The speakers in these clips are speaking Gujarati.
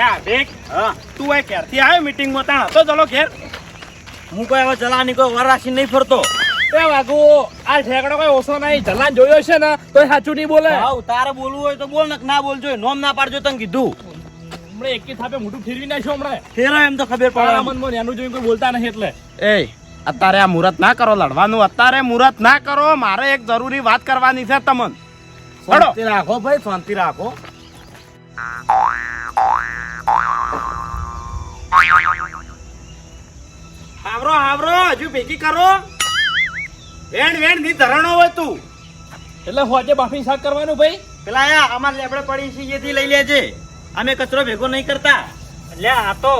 લ્યા દેખ હા. તું આ ક્યારથી આવ્યો મીટિંગમાં તાણ હતો ચલો ઘેર? હું કોઈ હવે ચલાની કોઈ વર રાખીને નહીં ફરતો. એ વાગુ આ ઠેકડો કોઈ ઓછો નહીં. જલાન જોયો છે ને તો સાચું નહીં બોલે. હાઉ તારે બોલવું હોય તો બોલ ને ના બોલજો નોમ ના પાડજો તને કીધું. હમણાં એકી થાપે મોઢું ફેરવી નાખ્યો હમણાં. ફેરા એમ તો ખબર પડે. મનમાં એનું જોઈને કોઈ બોલતા નહીં એટલે. એ અત્યારે આ મુહૂર્ત ના કરો લડવાનું. અત્યારે મુહૂર્ત ના કરો મારે એક જરૂરી વાત કરવાની છે તમને. શાંતિ રાખો ભાઈ શાંતિ રાખો. હાવરો હાવરો હજુ ભેગી કરો. વેણ વેણની ધરણો હોય તું. એટલે હોજે બાફી શાક કરવાનું ભાઈ? પેલા આયા અમાર લેબડે પડી છે એથી લઈ લેજે. અમે કચરો ભેગો નહીં કરતા. એટલે આ તો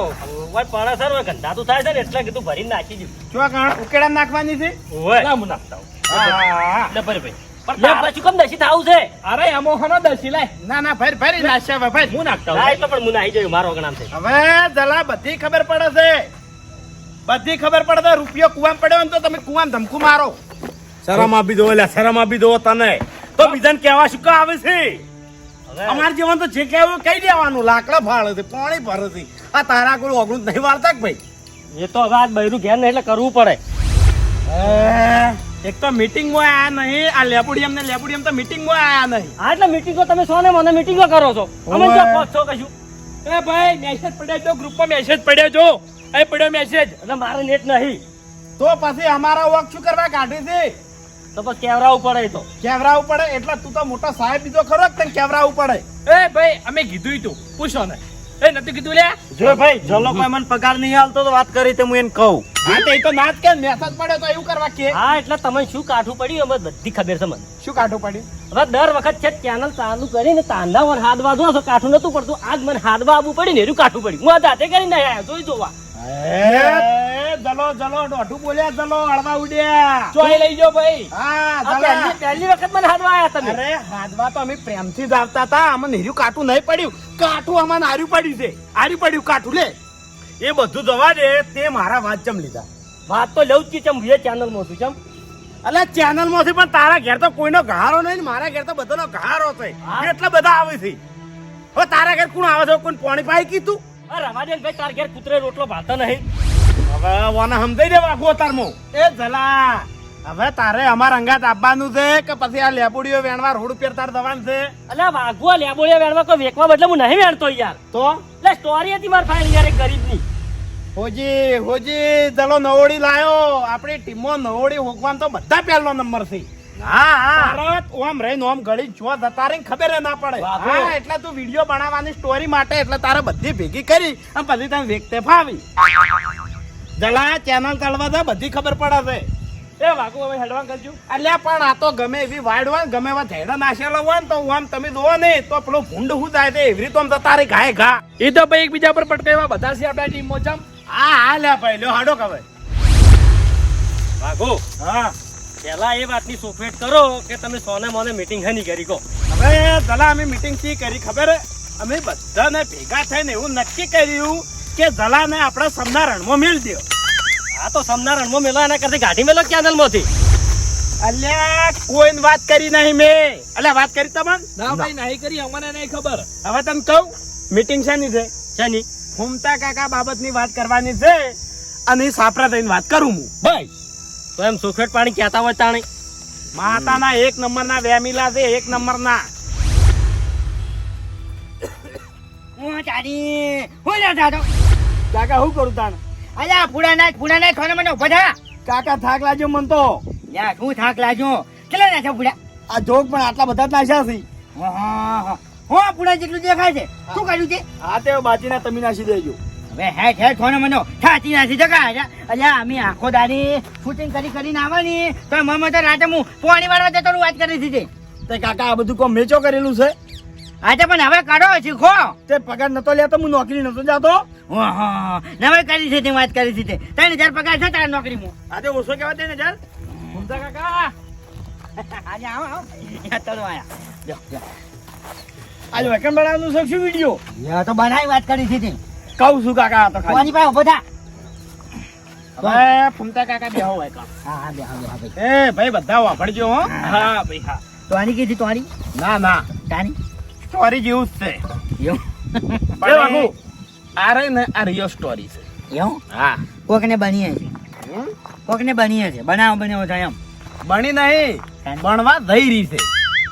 ઓય પડે સર ઓય ગંધાતું થાય છે ને એટલે કીધું ભરીને નાખી દીધું જો ઉકેડા નાખવાની છે? ઓય ના હું નાખતા હું. હા. એટલે ભરી ભાઈ. પછી કેમ દસી થાવું છે? અરે એમો હનો દસી લાય ના ના ભાઈ ભાઈ નાશ્યા ભાઈ ભાઈ હું નાખતા એટલે પણ હું નાહી જોયું મારો ગણામ છે હવે જલા બધી ખબર પડે છે. બધી ખબર પડે છે રૂપિયો કુવામ પડ્યો ને તો તમે કુવામ ધમકુ મારો. શરમ આપી દો એટલે શરમ આપી દો તને. તો બીજાને કહેવા શું કા આવે છે? હવે. અમાર જીવન તો જે કહેવું કહી દેવાનું. લાકડા ફાળે છે પાણી ભરે છે. આ તારા કોઈ ઓગણું નહીં વાળતા કે ભાઈ? એ તો હવે આજ બૈરું ઘેર નહીં એટલે કરવું પડે. એક તો મીટિંગમાં આયા નહીં. આ લેપુડિયમ ને લેપુડિયમ તો મીટિંગમાં આયા નહીં. હા એટલે મીટિંગો તમે સોને મને મીટિંગો કરો છો. અમે જો છો કશું. એ ભાઈ મેસેજ પડ્યો જો ગ્રુપમાં મેસેજ પડ્યો જો. એ પડ્યો મેસેજ એટલે મારે નેટ નહીં. તો પછી અમારા વર્ક શું કરવા કાઢી છે? તો પછી કેવરાવું પડે તો. કેવરા પડે? એટલે તું તો મોટો સાહેબ બીજો ખરો તને કેવરાવું પડે? એ ભાઈ અમે કીધું તું. પૂછો ને. એ નતું કીધું લ્યા જો ભાઈ જલો કોઈ મને પગાર નહીં હાલતો તો વાત કરી તે હું એને કહું. હા તો તો ના જ કે મેસેજ પડ્યો તો એવું કરવા કે. હા એટલે તમે શું કાઠું પડ્યું? અમે બધી ખબર છે મને. શું કાઠું પડ્યું? હવે દર વખત છે ચેનલ ચાલુ કરીને તાંડા વર હાથવા જો કાઠું નતું પડતું. આજ મને હાથવા આવવું પડ્યું ને એનું કાઠું પડ્યું. હું આ જાતે કરીને આવ્યા જોઈ જોવા. જલો જલો દોઢું બોલ્યા જલો હળવા ઉડ્યા. ચોઈ લઈ જાઓ ભાઈ. હા. પહેલી પહેલી વખત મને હાથવા આવ્યા તમે. અરે તો અમે પ્રેમથી જ આવતા હતા. અમને નેર્યું કાઠું નહીં પડ્યું. કાઠું અમારે હાર્યું પડ્યું છે. હાર્યું પડ્યું કાઠું લે. એ બધું જવા દે તે મારા વાત ચમ લીધા. વાત તો લઉં જ કે ચમ એ ચેનલમાં છું ચમ. અલે ચેનલમાંથી પણ તારા ઘેર તો કોઈનો ઘારો નહીં મારા ઘેર તો બધાનો ઘારો છે. એટલા બધા આવે છે. હવે તારા ઘેર કોણ આવે છે? કોઈ પાણી પાઈ કીધું? આ રવા ભાઈ તાર ઘેર કૂતરે રોટલો ભાતો નહીં. હવે વાને સમજાઈ દેવા ગોતારમો એ જલા હવે તારે અમાર અંગાત આપવાનું છે કે પછી આ લેબુડીઓ વેણવા રોડ ઉપર તાર દવાનું છે? અલ્યા વાઘુઆ લેબોળિયા વેણવા કોઈ વેકવા બદલે હું નહીં વેણતો યાર. તો? એટલે સ્ટોરી હતી મારી ફાઇલ યાર એક ગરીબની. હોજી હોજી નવોડી લાયો. આપણી ટીમમાં નવોડી હોકવાન તો બધા પહેલો નંબર છે. હા તરત ઓમ રહીને ઓમ ગળી જો જતા રહીને ખબર ના પડે. હા એટલે તું વીડિયો બનાવવાની સ્ટોરી માટે એટલે તારે બધી ભેગી કરી અને પછી તને વેગતે ફાવી. જલા ચેનલ તળવા દે બધી ખબર પડે છે. એ વાગુ હવે હેડવાન કરજો. અલ્યા પણ આ તો ગમે એવી વાડ હોય ને ગમે એવા ધેડા નાશેલા હોય ને તો આમ તમે જોવો ને તો પેલું ભૂંડ હું થાય તે એવી રીતે આમ રહી ઘાય ઘા. એ તો ભાઈ એકબીજા પર પટકાવ્યા બધા છે આપણા ટીમમાં ચમ હા હા લે ભાઈ લ્યો હાડો કવે વાઘો હા. પેલા એ વાતની સોફેટ કરો કે તમે સોને મોને મીટિંગ હની કરી કહો. હવે જલા અમે મીટિંગથી કરી ખબર? અમે બધાને ભેગા થઈને એવું નક્કી કર્યું કે જલાને આપણે સમના રણમાં મેળ દો આ તો સમના રણમાં મેલો એના કરતી ગાડી મેલો ચેનલમાંથી અલ્યા કોઈને વાત કરી નહીં મેં. અલ્યા વાત કરી તમન? ના ભાઈ નહીં કરી અમને નહીં ખબર. હવે તને કહું મીટિંગ શેની છે? શેની? ફૂમતા કાકા બાબતની વાત કરવાની છે અને સાપરા થઈને વાત કરું હું. ભાઈ તો એમ સુખેટ પાણી કહેતા હોય તાણી. માતાના એક નંબરના વેમીલા છે એક નંબરના. હું હું ના જાતો કાકા શું કરું તાણ? અલ્યા ફૂડા નાખ ફૂડા નાખ ખાને મને ઊભા કાકા થાક લાગ્યો મન તો. યા શું થાક લાગ્યો. કેટલા નાખ્યા ફૂડા આ જોગ પણ આટલા બધા જ નાખ્યા છે. હા. હા હા ફૂડા જેટલું દેખાય છે શું કર્યું છે? હા તે બાજીના તમે નાસી દેજો. હવે હેઠ હેઠ ખાને મને થાચી નાખી જગા અલ્યા અમે આખો દાડી શૂટિંગ કરી કરીને આવવાની. તો મમ્મી તો રાતે હું પાણી વાળવા જતો વાત કરી દીધી તે કાકા આ બધું કોમ મેચો કરેલું છે? આજે પણ હવે કાઢો શીખો તે પગાર નતો લેતો હું નોકરી નતો જાતો. નવે કરી છે તે વાત કરી છે તે ત્રણ હજાર પગાર છે તાર નોકરીમાં. આજે ઓછો કેવા ને યાર કાકા. આજે આવો આવો. તળો આયા. આજે વેકન બનાવવાનું છે શું વીડિયો યા તો બનાવી વાત કરી છે તે કહું છું કાકા તો ખાલી. કોની પાસે ઊભો થા. હવે ફૂમતા કાકા બેહો હોય કા હા હા બેહો બેહો ભાઈ. એ ભાઈ બધા વાપરજો હો. હા. ભાઈ હા. તો કીધી તો ના ના. તારી? ચોરી જેવું જ છે. એવું? બાપુ આ રે ને આ રિયો સ્ટોરી છે. એવું? હા. કોકને બનીએ છે. કોકને બનીએ છે. બનાવો બનાવો થાય એમ. બની નહીં. ભણવા જઈ રહી છે.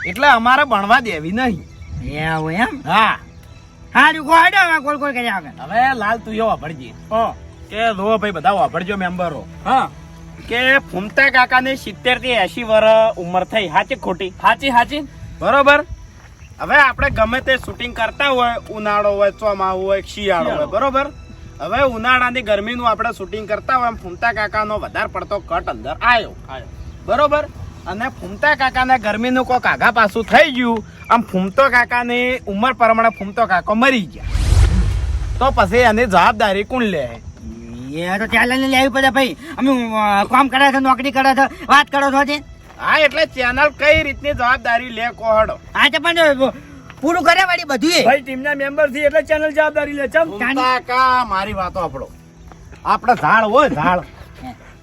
એટલે અમારે ભણવા દેવી નહીં. એવું એમ? હા. હારું ગોડો હવે કોલ કોલ કર્યા વગર. હવે લાલ તું એવો વાપરજે. કે જો ભાઈ બધા વાપરજો મેમ્બરો. હા. કે ફૂમતા કાકાને સિત્તેરથી એસી વર્ષ ઉંમર થઈ. હાચી ખોટી? હાચી હાચી. બરોબર? હવે આપણે ગમે તે શૂટિંગ કરતા હોય ઉનાળો હોય ચોમાસું હોય શિયાળો હોય બરોબર? હવે ઉનાળાની ગરમીનું આપણે શૂટિંગ કરતા હોય ફૂમતા કાકાનો વધારે પડતો કટ અંદર આવ્યો બરોબર? અને ફૂમતા કાકાને ગરમીનું કોક આગા પાછું થઈ ગયું. આમ ફૂમતો કાકાની ઉંમર પ્રમાણે ફૂમતો કાકો મરી ગયા. તો પછી એની જવાબદારી કોણ લે? એ તો ચાલે ને લેવી પડે ભાઈ. અમે કામ કરે છે નોકરી કરે છે વાત કરો છો હા એટલે ચેનલ કઈ રીતની જવાબદારી લે કોહડો? હા તો પણ પૂરું કરે વાળી બધું ભાઈ ટીમના મેમ્બરથી એટલે ચેનલ જવાબદારી લે ચમ. કાકા કા મારી વાતો આપણો આપણે ઝાડ હોય ઝાડ.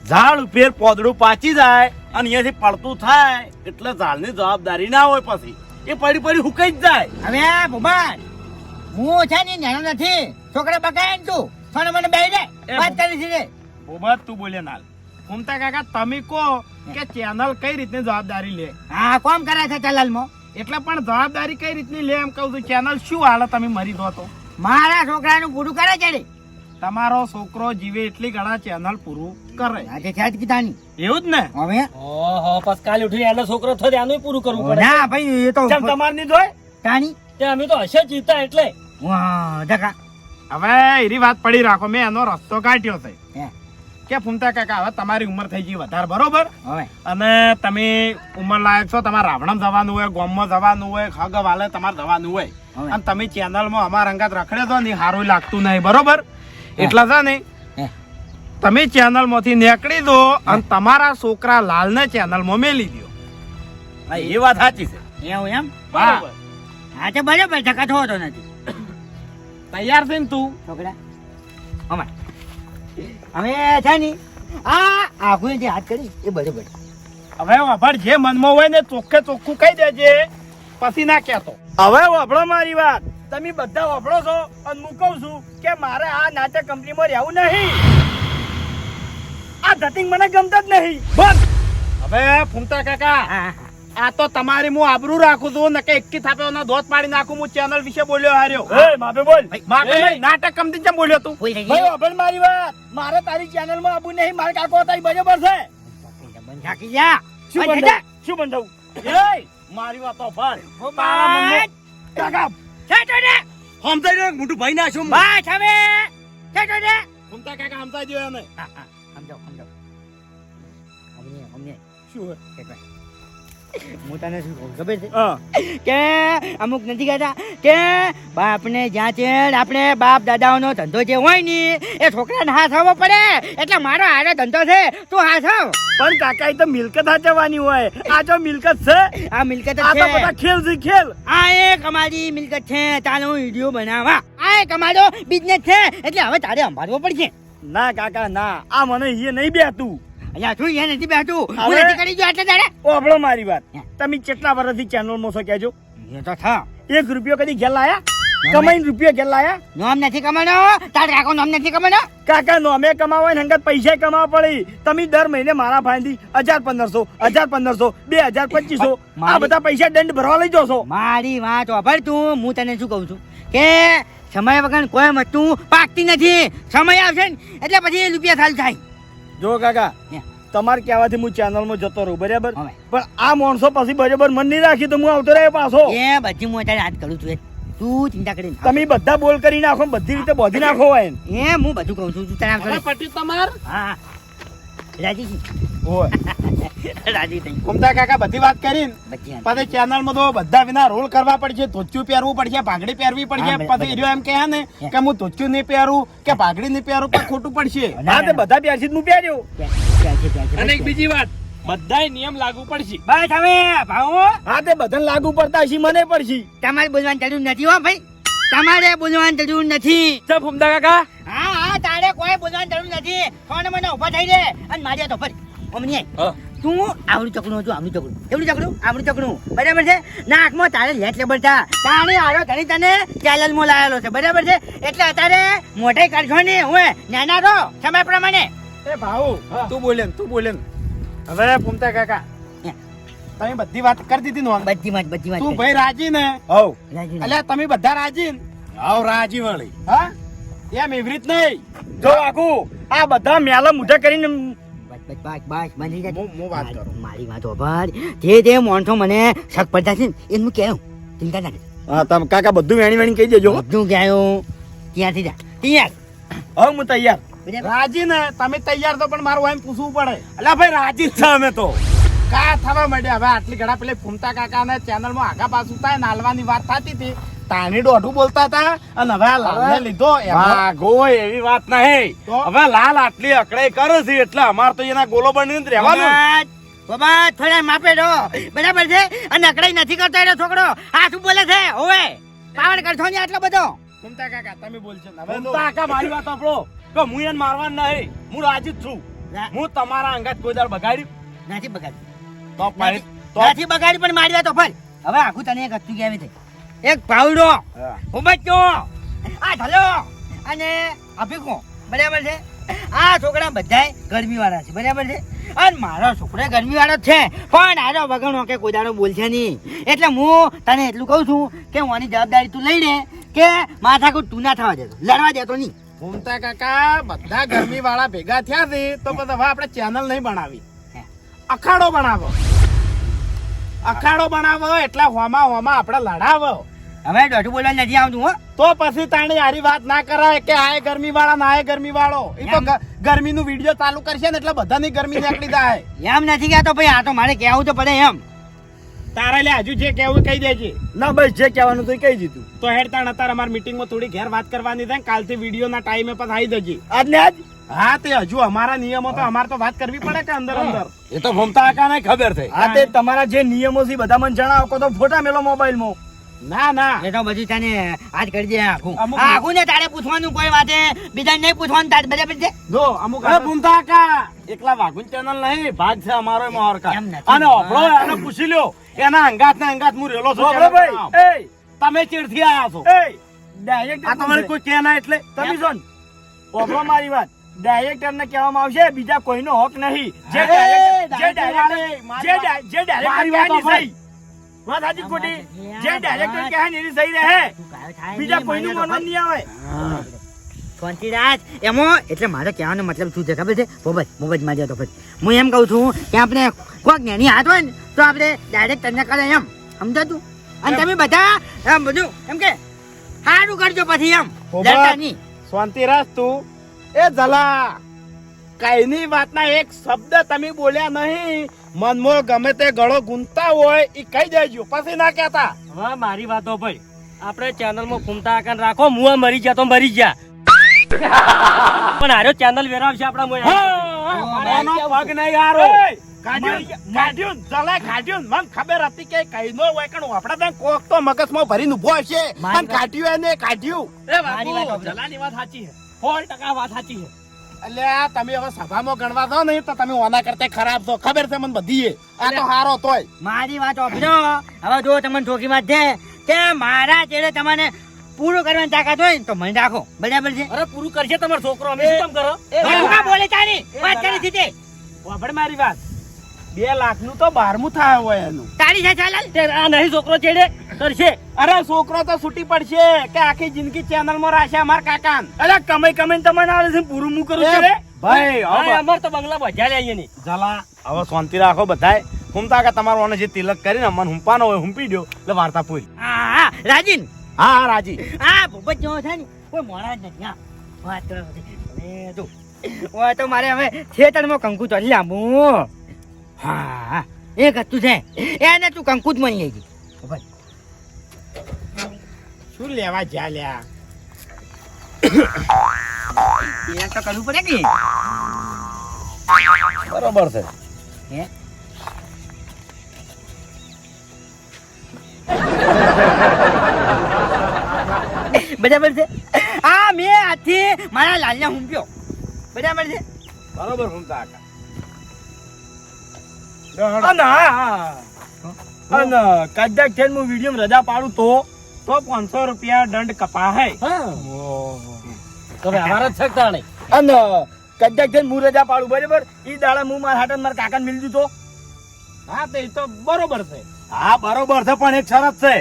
ઝાડ ઉપર પોદડું પાચી જાય. અને અહીંયાથી પડતું થાય એટલે ઝાડની જવાબદારી ના હોય પછી. એ પડી પડી હુકાઈ જ જાય. હવે ભૂમાન હું છે ને નાનો નથી છોકરા બગાય ને તું. મને મને બે દે વાત કરી છે. બહુ તું બોલે નાલ. ફૂમતા કાકા તમે કહો કે ચેનલ કઈ રીતની જવાબદારી લે? હા કોમ કરે છે ચલાલમાં એટલે પણ જવાબદારી કઈ રીતની લે? એમ કહું છું ચેનલ શું હાલે તમે મરી દો તો? મારા છોકરાનું પૂરું કરે છે. તમારો છોકરો જીવે એટલી ઘણા ચેનલ પૂરું કરે. આ તે છે જ કીધાની. એવું જ ને? હવે? ઓહો પછી કાલ ઉઠી એનો છોકરો થયો આનું પૂરું કરવું પડે. ના ભાઈ એ તો ચમ તમારની જોય? કાની તે અમે તો હશે જીતા એટલે. વાહ ધકા હવે એરી વાત પડી રાખો મેં એનો રસ્તો કાઢ્યો છે. કે ફૂમતા કાકા હવે તમારી ઉંમર થઈ ગઈ વધારે બરોબર? અને તમે ઉંમર લાયક છો તમારે રાવણમ જવાનું હોય ગોમમાં જવાનું હોય ખગ વાલે તમારે જવાનું હોય. અને તમે ચેનલમાં અમારા અંગાત રખડે તો નહીં સારું લાગતું નહીં બરોબર? એટલે છે ને. તમે ચેનલમાંથી નીકળી દો અને તમારા છોકરા લાલને ચેનલમાં મેલી દો હા, એ વાત સાચી છે. એવું એમ? હા. હા તો બરાબર ધક્કા થવો તો નથી. તૈયાર છે ને તું? છોકરા. અમાર. હવે છે ને આ આખું જે હાથ કરી એ બરાબર. હવે વાપર જે મનમાં હોય ને ચોખ્ખે ચોખ્ખું કહી દેજે પછી ના કહેતો. હવે વાપરો મારી વાત. તમે બધા વાપરો છો અને હું કહું છું કે મારે આ નાટક કંપનીમાં રહેવું નહીં. આ ધતિંગ મને ગમતા જ નહીં. બસ હવે ફૂમતા કાકા આ તો તમારી હું આબરૂ રાખું છું નકે એકી થાપે ઓનો ધોત પાડી નાખું હું ચેનલ વિશે બોલ્યો હાર્યો. એ માપે બોલ. માપે નહીં, નાટક કંપની કેમ બોલ્યો તું? ભાઈ અભલ મારી વાત. મારે તારી ચેનલમાં આબુ નહીં મારે કાકો ઈ બરોબર છે. બંધ જા શું બંધ શું બંધાવું એ મારી વાતો તારા મનમાં કાકા છેટો ને સમજાઈ રહ્યો મોટું ભાઈ ના શું બસ હવે છેટો ને ફૂમતા કાકા સમજાઈ દો એને હા હા સમજાવ સમજાવ અમને અમને. શું હોય? છેટો. હું તને શું કહું ખબર છે? કે અમુક નથી કહેતા કે બાપને જ્યાં છે આપણે બાપ દાદાઓનો ધંધો જે હોય ને એ છોકરાને હાથવો પડે. એટલે મારો હારો ધંધો છે તું હાથવ પણ કાકા એ તો મિલકત હાચવવાની હોય. આ જો મિલકત છે આ મિલકત આ તો બધા ખેલ છે ખેલ. આ એક અમારી મિલકત છે તાનો વીડિયો બનાવવા. આ એક અમારો બિઝનેસ છે એટલે હવે તારે સંભાળવો પડશે. ના કાકા ના. આ મને એ નહીં બેતું શું એ નથી બેઠું. હું નથી કરી ઓભળો મારી વાત. તમે કેટલા વર્ષથી ચેનલમાં છો કહેજો. એ તો થા. એક રૂપિયો કદી ઘેર લાયા? કમાઈને રૂપિયા ઘેર લાયા? નોમ નથી કમાનો તાર કાકો નોમ નથી કમાનો કાકા નો અમે કમાવા ને હંગત પૈસા કમાવા પડી. તમે દર મહિને મારા ફાંદી હજાર પંદરસો હજાર પંદરસો બે હજાર પચીસો આ બધા પૈસા દંડ ભરવા લઈ જશો. મારી વાત વાપર તું. હું તને શું કહું છું? કે સમય વગર કોઈ મતું પાકતી નથી. સમય આવશે ને એટલે પછી રૂપિયા ચાલુ થાય. જો કાકા તમારે કહેવાથી હું ચેનલમાં જતો રહું બરાબર? પણ આ માણસો પછી બરાબર મન નહીં રાખી તો હું આવતો રહ્યો પાછો. એ બધી હું અત્યારે હાથ કરું છું તું ચિંતા કરી તમે બધા બોલ કરી નાખો બધી રીતે બોધી નાખો હોય એમ. એ હું બધું કહું છું તું તને. પટ્ટી તમાર? હા. રાજી છી? રાજી થઈ ફૂમતા કાકા બધી વાત કરી પછી ચેનલમાં તો બધા વિના રોલ કરવા પડશે. ધોતિયું પહેરવું પડશે પાઘડી પહેરવી પડશે. પછી એમ કહે ને કે હું ધોતિયું નહીં પહેરું કે પાઘડી નહીં પહેરું તો ખોટું પડશે. હા તે બધા પહેરશે હું છે, છે, અને એક બીજી વાત બધાય નિયમ લાગુ પડશે. બસ હવે ભાવો. હા તે બધા લાગુ પડતા હશે મને પડશે. તમારે બોલવાની જરૂર નથી હો ભાઈ. તમારે બોલવાની જરૂર નથી. ચા ફૂમતા કાકા. કોઈ બોલવાની જરૂર નથી. ફોન મને ઊભા થઈ રે અને મારી તો ફરી. અમની તું આવડું ચકડું હતું આવડું ચકડું. એવડું ચકડું? આવડું ચકડું. બરાબર છે? નાકમાં તારે લેટ લેબર થા તાણે આરો ધણી તને ચેનલમાં લાયેલો છે. બરાબર છે? એટલે અત્યારે મોટે કરશો ને હું નાના રહો સમય પ્રમાણે. એ ભાઉ તું બોલે તું બોલે હવે પૂમતા કાકા. તમે બધી વાત કરી દીધી નો. બધી વાત બધી વાત તું ભાઈ રાજી ને? હવ. રાજી ના. તમે બધા રાજી ને? હવ રાજી વળી હા? એમ એવી રીત નહીં. જો આખું આ બધા મેલા મુઢા કરીને મારી વાત હોભળ જે જે માણસો મને શક પડતા છે ને એનું કેવું ચિંતા ના હા તમે કાકા બધું વેણી વેણી કહી દેજો. બધું કહેવું. ત્યાંથી જા. ત્યાં હવે હું તૈયાર. રાજી ને? તમે તૈયાર તો પણ મારું એમ પૂછવું પડે. અલ્યા ભાઈ રાજી જ છે અમે તો. કા થવા માંડ્યા? હવે આટલી ઘડા પેલે ફૂમતા કાકા ને ચેનલમાં આગા પાછું થાય નાલવાની વાત થતી હતી. તાણી દોઢું બોલતા હતા અને હવે આ લાલને લીધો એમાં. ભાગો એવી વાત નહીં. હવે લાલ આટલી અકડાઈ કરે છે એટલે અમાર તો એના ગોલો બનીને રહેવાનું બાબા, બાબા, થોડા માપે રહો. બરાબર છે? અને અકડાઈ નથી કરતો એનો છોકરો. આ શું બોલે છે? હોવે. પાવર કરશો ને આટલો બધો? ફૂમતા કાકા તમે બોલશો હવે કાકા મારી વાત સાંભળો. કે હું એને મારવાનું નહીં. હું રાજી જ છું. હું તમારા અંગાત કોઈ દાડ બગાડ્યું. નથી બગાડ્યું. તો તો નથી બગાડી પણ મારી વાત ફર હવે આખું તને એક હતું કેવી છે એક ભાવડો. હા. આ ઢલો. અને અભિકો બરાબર છે? આ છોકરા બધા ગરમી વાળા છે બરાબર છે? અને મારો છોકરો ગરમી વાળો જ છે. પણ આરો વગણો કે કોઈ દાડો બોલશે નહીં. એટલે હું તને એટલું કહું છું કે હું આની જવાબદારી તું લઈ લે કે માથાકૂટ તું ના થવા દેતો. લડવા દેતો નહીં. ફૂમતા કાકા બધા ગરમી વાળા ભેગા થયા છે તો બધા આપણે ચેનલ નહીં બનાવી. અખાડો બનાવો. અખાડો બનાવો એટલે હોમાં હોમાં આપણે લડાવો. હવે દોઢું બોલવા નથી આવતું હો. તો પછી તાણી આરી વાત ના કરાય કે આ ગરમી વાળા ના ગરમી વાળો એ તો ગરમી નું વીડિયો ચાલુ કરશે ને એટલે બધાની ગરમી નીકળી જાય. એમ નથી કહેતો ભાઈ આ તો મારે કહેવું તો પડે એમ. તારે લે હજુ જે કેવું કહી દેજે. ના બસ જે કહેવાનું તો કહી દીધું. તો હેડ તાણ અત્યારે અમારી મીટિંગમાં થોડી ઘેર વાત કરવાની થાય કાલથી વીડિયો ના ટાઈમે પણ આવી જજે. આજ ને આજ? હા તે હજુ અમારા નિયમો તો અમારે તો વાત કરવી પડે કે અંદર અંદર. એ તો ભમતા કાકાને ખબર થઈ હા તે તમારા જે નિયમો છે બધા મને જણાવો કો તો ફોટા મેલો મોબાઈલમાં ના ના. એ તો બધું તને આજ કરી દે આખું. આખું ને તારે પૂછવાનું કોઈ વાતે બીજા નહીં પૂછવાનું તારે બરાબર છે જો અમુક અરે ભમતા કાકા એકલા વાઘુન ચેનલ નહીં ભાગ છે અમારો એમાં હરખા. અને ઓફળો એને પૂછી લ્યો. એના અંગાત ને અંગાત હું રેલો છું ઓફળો ભાઈ, એ. તમે ચીડથી આયા છો? ડાયરેક્ટ આ તમારે કોઈ કે ના એટલે? તમે જોન ઓફળો મારી વાત. ડાયરેક્ટર ને કહેવામાં આવશે બીજા કોઈનો હક નહીં. જે ડાયરેક્ટર જે વાત- સાચી ખોટી? જે ડાયરેક્ટર કહે ને એની સહી રહે. બીજા કોઈનું માનવાનું નહીં આવે. શાંતિરાજ એમાં એટલે મારો કહેવાનો મતલબ શું છે? ખબર છે? મોબાઈલ મોબાઈલ જતો પછી હું એમ કહું છું કે આપણે કોઈક નેની હાથ હોય ને તો આપણે ડાયરેક્ટ તમને કરે એમ. સમજાતું અને તમે બધા એમ બધું એમ કે સારું કરજો પછી એમ. ખોબા. લડતા નહીં. શાંતિ રાખ તું. એ જલા કઈની વાતના એક શબ્દ તમે બોલ્યા નહીં. મનમાં ગમે તે ગળો ગુંતા હોય એ કહી દેજો પછી ના કહેતા. હા મારી વાતો ભાઈ. આપણે ચેનલમાં ઘૂમતા આકાર રાખો મુઆ મરી ગયા તો મરી ગયા. પણ આરો ચેનલ વેરાવશે આપણા મોય એનો પગ નહીં આરો કાઢ્યું મને ખબર હતી કે કઈનો હોય કણ આપડા ત્યાં કોક તો મગજમાં ભરીને ઊભો હશે. પણ કાઢ્યું એને કાઢ્યું. એ વાત. જલાની વાત સાચી છે. સો ટકા વાત સાચી છે. એટલે તમે હવે સભામાં ગણવા દો નહીં તો તમે ઓના કરતા ખરાબ છો. ખબર છે મને બધી આ તો હારો તોય. મારી વાત ઓફરો હવે જો તમને ઠોકી વાત છે કે મારા જેડે તમને પૂરું કરવાની તાકાત હોય તો મને રાખો. બરાબર છે? અરે પૂરું કરશે તમારો છોકરો. અમે શું કામ કરો? બોલે તારી વાત કરી દીધી. મારી વાત. બે લાખનું તો બારમું થાય હોય એનું. તારી છે આ નહીં છોકરો ચેડે કરશે. અરે છોકરો તો છૂટી પડશે કે આખી જિંદગી ચેનલમાં રાશે અમાર કાકા અરે કમાઈ કમાઈને તમને આવે છે પૂરું હું કરું છે ભાઈ હવે અમાર તો બંગલા બધા લે અહીંયા ની. જલા હવે શાંતિ રાખો બધાય. હુમતા કે તમારો ઓને જે તિલક કરીને અમને હુંપાનો હોય હુંપી દો એટલે વાર્તા પૂરી. હા હા રાજીન. હા હા રાજી. આ ભૂપત જો છે ને કોઈ મોડા જ નથી હા. વાત તો. હવે ઓય તો મારે હવે થિયેટરમાં કંકુ તો લાંબુ. હા એ એક હતું છે. એને તું કંકુત જ મળી ગઈ ભૂપત શું લેવા જ્યાં લ્યા એ તો કરવું પડે કે? બરોબર છે. હે? બરાબર છે? આ મેં આજથી મારા લાલને હુંપ્યો. બરાબર છે? બરોબર હુમતા કાકા અને કદાચ થઈને હું વીડિયો રજા પાડું તો તો પાંચસો રૂપિયા દંડ કપાહે. તમે વ્યવહાર જ કે અને કદાચ થઈને હું રજા પાડું બરાબર? એ દાડા હું મારા હાટે મારા કાકાને મિલજુ દીધો. હા તે તો બરોબર છે. હા બરોબર છે પણ એક શરત છે.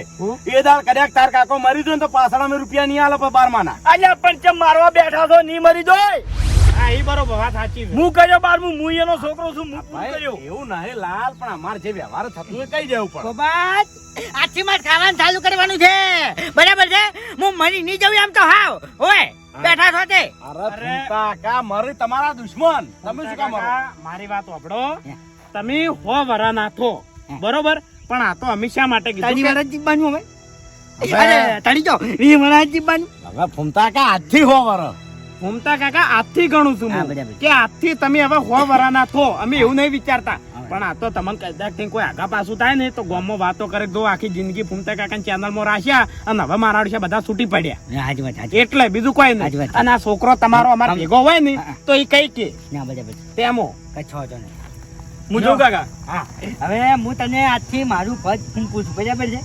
એ દાળ કદાચ તાર કાકો મરી જો ને તો પાછળ અમે રૂપિયા નહીં આલે બાર માના અલ્યા પણ ચમ મારવા બેઠા છો? નહીં મરી જોય? હા એ બરોબર વાત સાચી છે. હું કર્યો બાર હું હું એનો છોકરો છું હું પૂરું કર્યો. એવું નહીં લાલ પણ અમારે જે વ્યવહાર થતું હોય કઈ જવું પડે. બાબા આજથી મારે ખાવાનું ચાલુ કરવાનું છે. બરાબર છે? હું મરી નહીં જવું એમ તો હાવ. ઓય બેઠા છો તે. અરે ફૂમતા કા મરી તમારા દુશ્મન. તમે શું કામ મરો? મારી વાત સાંભળો તમે હો વરા નાથો. બરોબર? પણ આ તો અમે શા માટે તારી જીવવાનું હવે? હવે- અરે તારી જો વી વાળા જીવવાનું હવે ફૂમતા કા આજથી હો વર. ફૂમતા કાકા આજથી ગણું છું. કે આજથી તમે હવે હો વરાના થો અમે એવું નહીં વિચારતા. પણ આ તો તમને કદાચ કોઈ આગા પાછું થાય ને તો ગામમાં વાતો કરે દો આખી જિંદગી ફૂમતા કાકા ચેનલમાં રાખ્યા અને હવે મારા વિશે બધા છૂટી પડ્યા. એટલે બીજું કોઈ નહીં. અને આ છોકરો તમારો અમારો ભેગો હોય ને તો એ કઈ કે? તેમો? કચ્છો છો જોઉં કાકા? હા. હવે હું તને આજથી મારું પદ ફૂંકું છું બરાબર છે?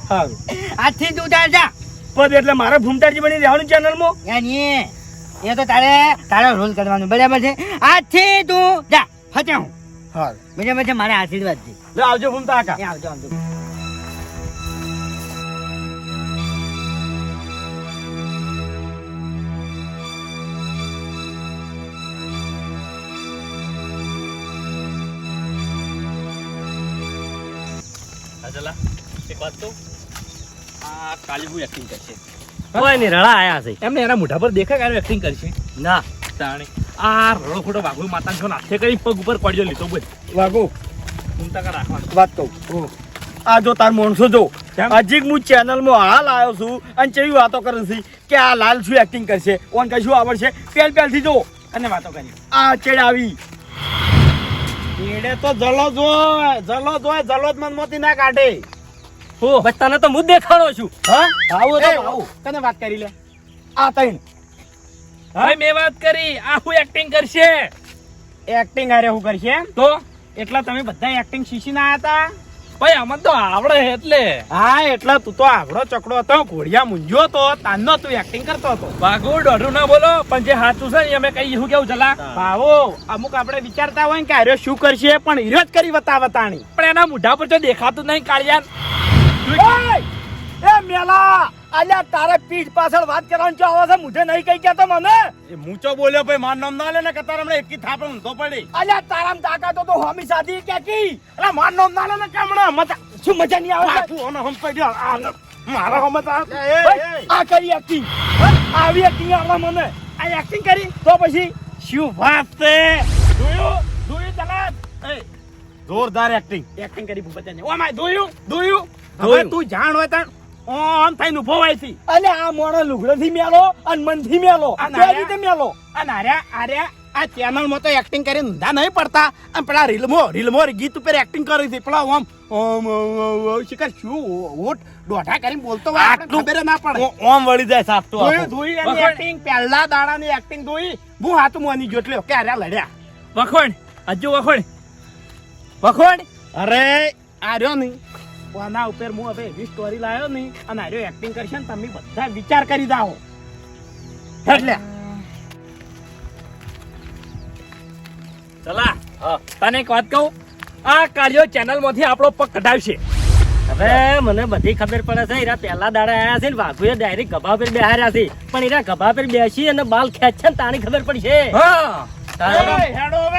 આજથી તું જા. પદ એટલે મારે ભૂમતાજી બની રહેવાનું ચેનલમાં યાની એ તો તારે તારો રોલ કરવાનો. બરાબર છે? આજથી તું જા ફતે હું. હા બરાબર છે? મારા આશીર્વાદ છે. લે આવજો ભૂમતા કાકા આવજો આવજો. આ કાલે હું એક્ટિંગ કરશે. કોઈ નહીં રળા આયા છે. એમને એના મોઢા પર દેખાય કે એક્ટિંગ કરશે ના. તાણે. આ રડો ખોટો વાઘુ માતા છો નાથે કરી પગ ઉપર પડ્યો લીધો બોલ. વાગો ચિંતા કર. રાખવા વાત કહું. આ જો તાર માણસો જો હજી હું ચેનલમાં હાલ આવ્યો છું અને ચેવી વાતો કરે છે કે આ લાલ શું એક્ટિંગ કરશે? ઓન શું આવડશે? પેલ પેલથી જો. અને વાતો કરી આ ચેડ આવી. એડે તો જલો જોય જલો જોય જલો જ મનમાંથી ના કાઢે. બસ તને તો હું દેખાડો છું. હા? આવું તો આવું. કને વાત કરી લે? આ તૈણ. હા? મેં વાત કરી. આ હું એક્ટિંગ કરશે. એક્ટિંગ અરે હું કરશે તો? એટલા તમે બધા એક્ટિંગ શીખીને આયા હતા? ભાઈ અમે તો આવડે એટલે. હા એટલે તું તો આવડો ચકડો હતો ઘોડિયા મૂંઝ્યો તો તાનનો તું એક્ટિંગ કરતો હતો. વાઘુ ડોઢું ના બોલો પણ જે સાચું છે ને અમે કઈ શું કેવું ચલા ભાવો અમુક આપણે વિચારતા હોય કે આર્યો શું કરશે પણ હીરો જ કરી વતાવતાણી તાણી પણ એના મોઢા પર તો દેખાતું નહીં કાળિયાન! એ મેલા! અલ્યા તારે પીઠ પાછળ વાત કરવાનું જો આવે છે? નહીં કહી તો મને? એ મૂચો બોલ્યો ભાઈ માર નામ ના લે ને કે તારે હમણાં એકી થાપે ઊંધો પડી. અલ્યા તારામ તાકાતો તો હોમી સાથી કે કી? એટલે માર નામ ના લે ને કે હમણાં? મજા શું મજા નહીં આવે? છે? ઓનો હમ પડ્યો આ મારા હમ ભાઈ, આ કરી એક્ટિંગ આવી એક્ટિંગ આવે મને. આ એક્ટિંગ કરી? તો પછી? શું વાત છે? જોયું? જોયું ચલા એ, જોરદાર એક્ટિંગ એક્ટિંગ કરી ભૂપતને. ઓ માય દોયું દોયું હવે તું જાણ હોય તાણ ઓમ થઈને ઊભો હોય છે. અને આ મોણો લુગડેથી મેલો અને મનથી મેલો. આ રીતે મેલો? અને આર્યા આર્યા આ ચેનલમાં તો એક્ટિંગ કરી ઊંધા નહીં પડતા. અને પેલા રીલમો રીલમો ગીત ઉપર એક્ટિંગ કરી હતી પેલા ઓમ ઓમ શિકાર શું? ઓટ દોઢા કરીને બોલતો હોય આટલું બેરે ના પડે. ઓમ વળી જાય સાફ તો ધોઈ એની એક્ટિંગ પહેલા દાડાની એક્ટિંગ ધોઈ હું હાથ મોની જોટલ્યો કે આર્યા લડ્યા. વખોણ હજુ વખોણ વખોણ અરે આર્યો નહીં. આના ઉપર હું હવે એવી સ્ટોરી લાવ્યો નહીં. અને આર્યો એક્ટિંગ કરશે ને તમે બધા વિચાર કરી દાઓ એટલે ચલા તને એક વાત કહું? આ કાર્યો ચેનલમાંથી આપણો પગ કઢાવશે. હવે મને બધી ખબર પડે છે એરા પહેલા દાડા આયા છે ને વાઘુએ ડાયરેક્ટ ગભા પર બેહાર્યા છે. પણ એરા ગભા પર બેસી અને બાલ ખેંચે ને તાની ખબર પડશે. હેડો હવે.